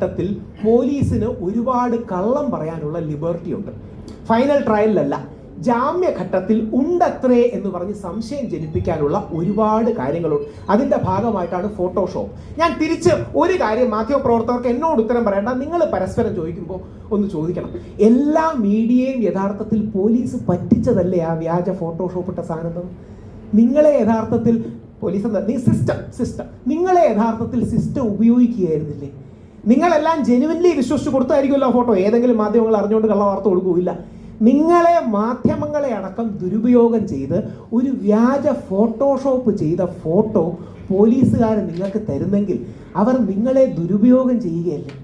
ഘട്ടത്തിൽ പോലീസിന് ഒരുപാട് കള്ളം പറയാനുള്ള ലിബർട്ടി ഉണ്ട്. ഫൈനൽ ട്രയലിലല്ല ജാമ്യഘട്ടത്തിൽ ഉണ്ടത്രേ എന്ന് പറഞ്ഞ് സംശയം ജനിപ്പിക്കാനുള്ള ഒരുപാട് കാര്യങ്ങളുണ്ട്. അതിന്റെ ഭാഗമായിട്ടാണ് ഫോട്ടോഷോപ്പ് ഞാൻ തിരിച്ച് ഒരു കാര്യം മാധ്യമപ്രവർത്തകർക്ക് എന്നോട് ഉത്തരം പറയേണ്ട. നിങ്ങൾ പരസ്പരം ചോദിക്കുമ്പോൾ ഒന്ന് ചോദിക്കണം. എല്ലാ മീഡിയയും യഥാർത്ഥത്തിൽ പോലീസ് പറ്റിച്ചതല്ലേ ആ വ്യാജ ഫോട്ടോഷോപ്പ് ഇട്ട സാധനം നിങ്ങളെ യഥാർത്ഥത്തിൽ പോലീസ് എന്താ? നീ സിസ്റ്റം സിസ്റ്റം നിങ്ങളെ യഥാർത്ഥത്തിൽ സിസ്റ്റം ഉപയോഗിക്കുകയായിരുന്നില്ലേ? നിങ്ങളെല്ലാം ജെനുവൻലി വിശ്വസിച്ച് കൊടുത്തായിരിക്കുമല്ലോ ഫോട്ടോ ഏതെങ്കിലും മാധ്യമങ്ങൾ അറിഞ്ഞുകൊണ്ട് കള്ള വാർത്ത കൊടുക്കുകയില്ല നിങ്ങളെ മാധ്യമങ്ങളെ അടക്കം ദുരുപയോഗം ചെയ്ത് ഒരു വ്യാജ ഫോട്ടോഷോപ്പ് ചെയ്ത ഫോട്ടോ പോലീസുകാർ നിങ്ങൾക്ക് തരുന്നെങ്കിൽ അവർ നിങ്ങളെ ദുരുപയോഗം ചെയ്യുകയല്ലേ?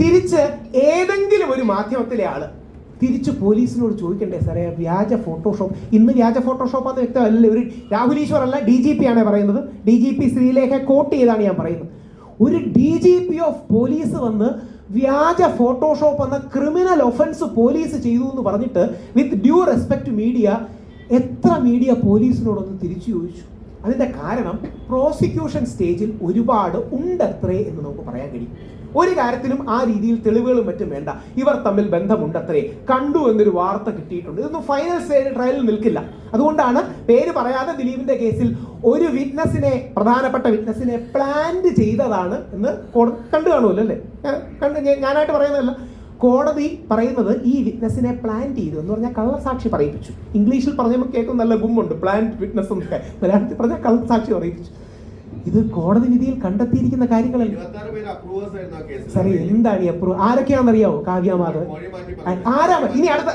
തിരിച്ച് ഏതെങ്കിലും ഒരു മാധ്യമത്തിലെ ആൾ തിരിച്ച് പോലീസിനോട് ചോദിക്കണ്ടേ സാറേ വ്യാജ ഫോട്ടോഷോപ്പ് ഇന്ന് വ്യാജ ഫോട്ടോഷോപ്പ് അത് വ്യക്തമല്ല. ഒരു രാഹുൽ ഈശ്വർ അല്ല ഡി ജി പി ആണ് പറയുന്നത്. D G P Sreelekha quote ചെയ്താണ് ഞാൻ പറയുന്നത്. ഒരു D G P of police വന്ന് വ്യാജ ഫോട്ടോഷോപ്പ് എന്ന ക്രിമിനൽ ഒഫൻസ് പോലീസ് ചെയ്തു എന്ന് പറഞ്ഞിട്ട് വിത്ത് ഡ്യൂ റെസ്പെക്ട് മീഡിയ എത്ര മീഡിയ പോലീസിനോടൊന്ന് തിരിച്ചു ചോദിച്ചു? അതിന്റെ കാരണം പ്രോസിക്യൂഷൻ സ്റ്റേജിൽ ഒരുപാട് ഉണ്ടത്രേ എന്ന് നമുക്ക് പറയാൻ കഴിയും. ഒരു കാര്യത്തിലും ആ രീതിയിൽ തെളിവുകളും മറ്റും വേണ്ട. ഇവർ തമ്മിൽ ബന്ധമുണ്ടത്രേ. കണ്ടു എന്നൊരു വാർത്ത കിട്ടിയിട്ടുണ്ട്. ഇതൊന്നും ഫൈനൽ സ്റ്റേജ് ട്രയലിൽ നിൽക്കില്ല. അതുകൊണ്ടാണ് പേര് പറയാതെ ദിലീപിന്റെ കേസിൽ ഒരു വിറ്റ്നസിനെ പ്രധാനപ്പെട്ട വിറ്റ്നസിനെ പ്ലാന്റ് ചെയ്തതാണ് എന്ന് കണ്ടു കാണുമല്ലോ അല്ലേ? ഞാനായിട്ട് പറയുന്നതല്ല. കോടതി പറയുന്നത് ഈ വിറ്റ്നസിനെ പ്ലാൻ ചെയ്തു എന്ന് പറഞ്ഞാൽ കള്ളസാക്ഷി പറയിപ്പിച്ചു. ഇംഗ്ലീഷിൽ പറഞ്ഞപ്പോൾ കേൾക്കും നല്ല ഗുമ്മുണ്ട് പ്ലാൻ വിറ്റ്നസ് എന്നൊക്കെ. മലയാളത്തിൽ പറഞ്ഞാൽ കള്ളസാക്ഷി പറയിപ്പിച്ചു. ഇത് കോടതി വിധിയിൽ കണ്ടെത്തിയിരിക്കുന്ന കാര്യങ്ങളല്ലേ. സാറേ എന്താണ് ഈ അപ്രൂവ് ആരൊക്കെയാണെന്നറിയാവോ കാവ്യ മാധവൻ മൊഴി മാറ്റി ആരാ ഇനി അടുത്ത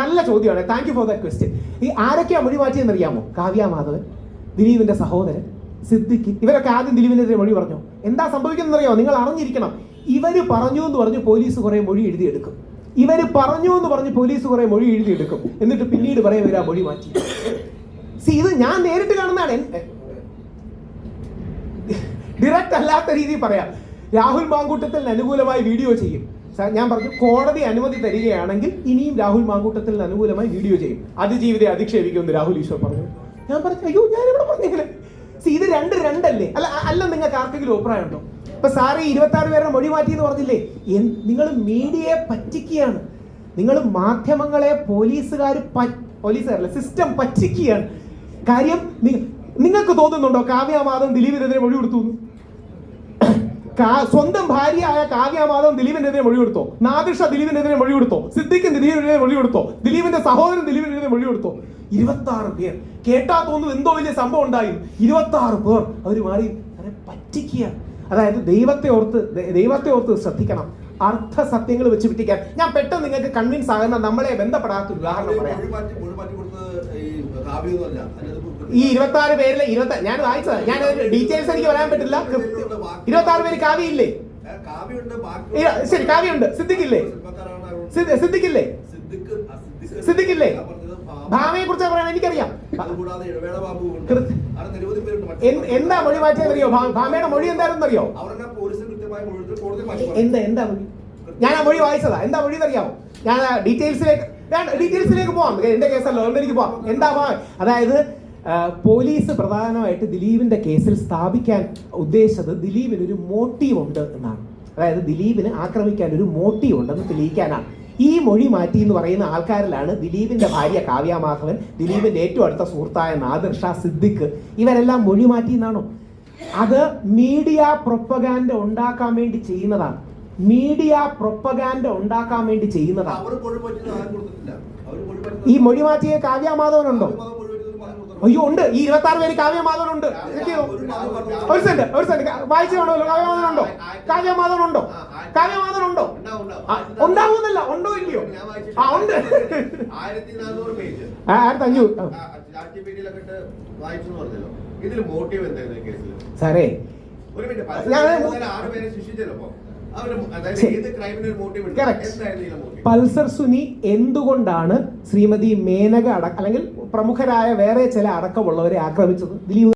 നല്ല ചോദ്യമാണ്. Thank you for that question ഈ ആരൊക്കെയാ മൊഴി മാറ്റിയെന്ന് അറിയാമോ കാവ്യ മാധവൻ ദിലീപിന്റെ സഹോദരൻ സിദ്ദിഖ് ഇവരൊക്കെ ആദ്യം ദിലീപിനെതിരെ മൊഴി പറഞ്ഞു. എന്താ സംഭവിക്കുന്നത് അറിയാമോ നിങ്ങൾ അറിഞ്ഞിരിക്കണം. ഇവർ പറഞ്ഞു എന്ന് പറഞ്ഞ് പോലീസ് കുറെ മൊഴി എഴുതിയെടുക്കും. ഇവർ പറഞ്ഞു എന്ന് പറഞ്ഞ് പോലീസ് കുറെ മൊഴി എഴുതിയെടുക്കും. എന്നിട്ട് പിന്നീട് പറയും ഇവരാ മൊഴി മാറ്റി. സി ഇത് ഞാൻ നേരിട്ട് കാണുന്നതാണ്. ഡിറക്റ്റ് അല്ലാത്ത രീതിയിൽ പറയാം. രാഹുൽ മാങ്കൂട്ടത്തിന് അനുകൂലമായി വീഡിയോ ചെയ്യും. ഞാൻ പറഞ്ഞു കോടതി അനുമതി തരികയാണെങ്കിൽ ഇനിയും രാഹുൽ മാങ്കൂട്ടത്തിന് അനുകൂലമായി വീഡിയോ ചെയ്യും. അതിജീവിതെ അധിക്ഷേപിക്കുമെന്ന് രാഹുൽ ഈശ്വർ പറഞ്ഞു. ഞാൻ പറഞ്ഞു അയ്യോ ഞാൻ ഇവിടെ പറഞ്ഞിങ്ങനെ ഇത് രണ്ട് രണ്ടല്ലേ? അല്ല അല്ല നിങ്ങൾക്ക് ആർക്കെങ്കിലും അഭിപ്രായം ഉണ്ടോ? ഇപ്പൊ സാറ് ഇരുപത്തി ആറ് പേരുടെ മൊഴി മാറ്റി എന്ന് പറഞ്ഞില്ലേ നിങ്ങൾ മീഡിയയെ പറ്റിക്കുകയാണ്. നിങ്ങൾ മാധ്യമങ്ങളെ പോലീസുകാർ പോലീസുകാരല്ല സിസ്റ്റം പറ്റിക്കുകയാണ്. കാര്യം നിങ്ങൾക്ക് തോന്നുന്നുണ്ടോ കാവ്യമാധവൻ ദിലീപിനെതിരെ മൊഴി കൊടുത്തു സ്വന്തം ഭാര്യയായ കാവ്യമാധവൻ ദിലീപിനെതിരെ മൊഴി കൊടുത്തോ നാദിഷ ദിലീപിനെതിരെ മൊഴി കൊടുത്തോ സിദ്ദിഖ് ദിലീപിനെതിരെ മൊഴി കൊടുത്തോ ദിലീപിന്റെ സഹോദരൻ ദിലീപിനെതിരെ മൊഴി കൊടുത്തോ ഇരുപത്തി ആറ് പേർ. കേട്ടാ തോന്നുന്നു എന്തോ വലിയ സംഭവം ഉണ്ടായി. ഇരുപത്തി ആറ് പേർ അവർ മാറി അവരെ പറ്റിക്കുക അതായത് ദൈവത്തെ ഓർത്ത് ദൈവത്തെ ഓർത്ത് ശ്രദ്ധിക്കണം. അർത്ഥ സത്യങ്ങൾ വെച്ച് പിറ്റിക്കാൻ ഞാൻ പെട്ടെന്ന് നിങ്ങൾക്ക് കൺവിൻസ് ആകുന്ന നമ്മളെ ബന്ധപ്പെടാത്ത ഉദാഹരണം പറയാം. ഈ ഇരുപത്തി ആറ് പേരിലെ ഇരുപത്തി ഞാൻ വായിച്ചതാണ് ഞാൻ ഡീറ്റെയിൽസ് എനിക്ക് പറയാൻ പറ്റില്ല. ഇരുപത്തി ആറ് പേര് കാവ്യയില്ലേ? ശരി കാവ്യുണ്ട് സിദ്ധിക്കില്ലേ സിദ്ധിക്കില്ലേ ഭാമ. ഭാമയെ കുറിച്ച് പറയാൻ എനിക്കറിയാം. എന്താ മൊഴി മാറ്റിയെന്നറിയോ ഭാമയുടെ മൊഴി എന്തായിരുന്നു അറിയോ എന്താ എന്താ മൊഴി? ഞാൻ ആ മൊഴി വായിച്ചതാ. എന്താ മൊഴി എന്നറിയാമോ ഞാൻ ഡീറ്റെയിൽസിലേക്ക് ഡീറ്റെയിൽസിലേക്ക് പോവാം. എന്റെ കേസല്ലോ അതുകൊണ്ട് എനിക്ക് പോവാം. എന്താ അതായത് പോലീസ് പ്രധാനമായിട്ട് ദിലീപിന്റെ കേസിൽ സ്ഥാപിക്കാൻ ഉദ്ദേശിച്ചത് ദിലീപിന് ഒരു മോട്ടീവ് ഉണ്ട് എന്നാണ്. അതായത് ദിലീപിന് ആക്രമിക്കാൻ ഒരു മോട്ടീവ് ഉണ്ടെന്ന് തെളിയിക്കാനാണ്. ഈ മൊഴി മാറ്റി എന്ന് പറയുന്ന ആൾക്കാരിലാണ് ദിലീപിന്റെ ഭാര്യ കാവ്യ മാധവൻ ദിലീപിന്റെ ഏറ്റവും അടുത്ത സുഹൃത്തായ നാദിർ ഷാ സിദ്ദിഖ് ഇവരെല്ലാം മൊഴി മാറ്റി എന്നാണോ? അത് മീഡിയ പ്രൊപ്പഗാൻഡ ഉണ്ടാക്കാൻ വേണ്ടി ചെയ്യുന്നതാണ്. മീഡിയ പ്രൊപ്പഗാൻഡ ഉണ്ടാക്കാൻ വേണ്ടി ചെയ്യുന്നതാണ്. ഈ മൊഴി മാറ്റിയ കാവ്യ മാധവനുണ്ടോ കാവ്യമാധവൻ മൊഴി മാറ്റിയത് പറഞ്ഞു കൊടുത്തത്. അയ്യോ ഉണ്ട്. ഈ ഇരുപത്തി ആറ് പേര് കാവ്യമാധവൻ ഉണ്ട്. ഒരു സെന്റ് ഒരു സെന്റ് വായിച്ചു കാണുമല്ലോ. കാവ്യമാധവൻ ഉണ്ടോ? കാവ്യമാധവൻ ഉണ്ടോ? കാവ്യമാധവൻ ഉണ്ടോ? ഉണ്ടാവുന്നല്ല ഉണ്ടോ ഇല്ലയോ? ആ ഉണ്ട്. ആയിരത്തി അഞ്ഞൂറ് സാറേ ഒരു മിനിറ്റ് ഞാൻ- പൾസർ സുനി എന്തുകൊണ്ടാണ് ശ്രീമതി മേനക അടക്കം അല്ലെങ്കിൽ പ്രമുഖരായ വേറെ ചില അടക്കമുള്ളവരെ ആക്രമിച്ചത്? ദിലീപ്